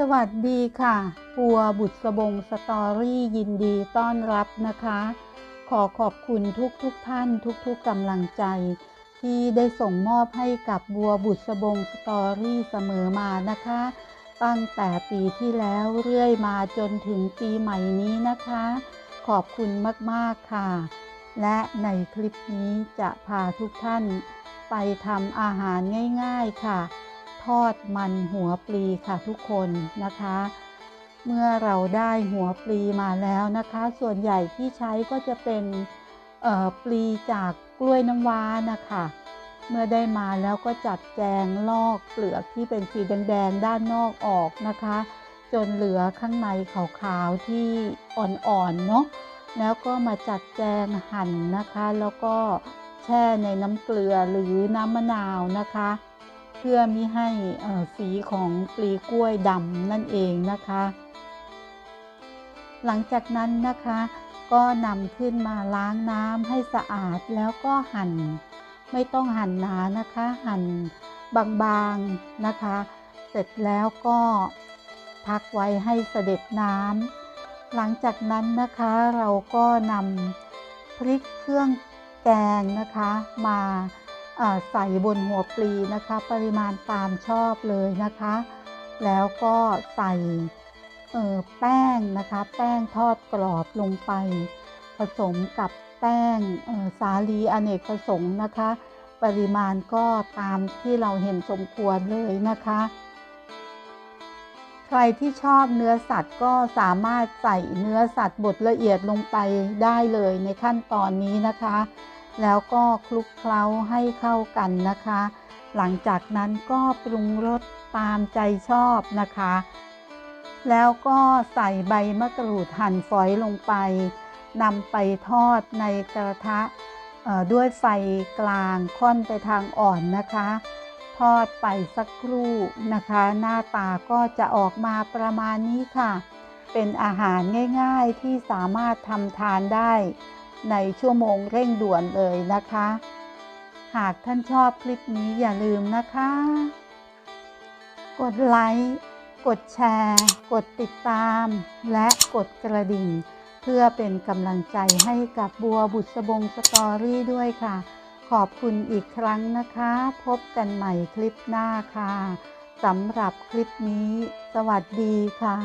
สวัสดีค่ะปัวบุษบงสตอรี่ยินดีต้อนรับนะคะ ขอขอบคุณทุกทุกท่านทุกๆกำลังใจ ที่ได้ส่งมอบให้กับบัวบุษบงสตอรี่เสมอมานะคะ ตั้งแต่ปีที่แล้วเรื่อยมาจนถึงปีใหม่นี้นะคะ ขอบคุณมากๆค่ะ และในคลิปนี้จะพาทุกท่านไปทำอาหารง่าย ๆค่ะ ทอดมันหัวปลีค่ะทุกคนนะคะ เมื่อเราได้หัวปลีมาแล้วนะคะ ส่วนใหญ่ที่ใช้ก็จะเป็นปลีจากกล้วยน้ำว้านะคะ เมื่อได้มาแล้วก็จัดแจงลอกเปลือกที่เป็นสีแดงๆด้านนอกออกนะคะ จนเหลือข้างในขาวๆที่อ่อนๆเนาะแล้วก็มาจัดแจงหั่นนะคะ แล้วก็แช่ในน้ำเกลือหรือน้ำมะนาวนะคะ เพื่อมิให้สีของปลีกล้วยดำนั่นเองนะคะ หลังจากนั้นนะคะ ก็นำขึ้นมาล้างน้ำให้สะอาดแล้วก็หั่น ไม่ต้องหั่นหนานะคะ หั่นบางๆนะคะ เสร็จแล้วก็พักไว้ให้เสด็จน้ำหลังจากนั้นนะคะเราก็นำพริกเครื่องแกงนะคะมา ใส่บนหัวปลีนะคะ ปริมาณตามชอบเลยนะคะ แล้วก็ใส่แป้งนะคะ แป้งทอดกรอบลงไป ผสมกับแป้งสาลีอเนกประสงค์นะคะ ปริมาณก็ตามที่เราเห็นสมควรเลยนะคะ ใครที่ชอบเนื้อสัตว์ก็สามารถใส่เนื้อสัตว์บดละเอียดลงไปได้เลยในขั้นตอนนี้นะคะ แล้วก็คลุกเคล้าให้เข้ากันนะคะ หลังจากนั้นก็ปรุงรสตามใจชอบนะคะ แล้วก็ใส่ใบมะกรูดหั่นฝอยลงไปนำไปทอดในกระทะด้วยไฟกลางค่อนไปทางอ่อนนะคะ ทอดไปสักครู่นะคะ หน้าตาก็จะออกมาประมาณนี้ค่ะ เป็นอาหารง่ายๆที่สามารถทำทานได้ ในชั่วโมงเร่งด่วนเลยนะคะ หากท่านชอบคลิปนี้อย่าลืมนะคะ กดไลค์กดแชร์ กดติดตาม และกดกระดิ่ง เพื่อเป็นกำลังใจให้กับบัวบุษบงสตอรี่ด้วยค่ะ ขอบคุณอีกครั้งนะคะ พบกันใหม่คลิปหน้าค่ะสำหรับคลิปนี้ สวัสดีค่ะ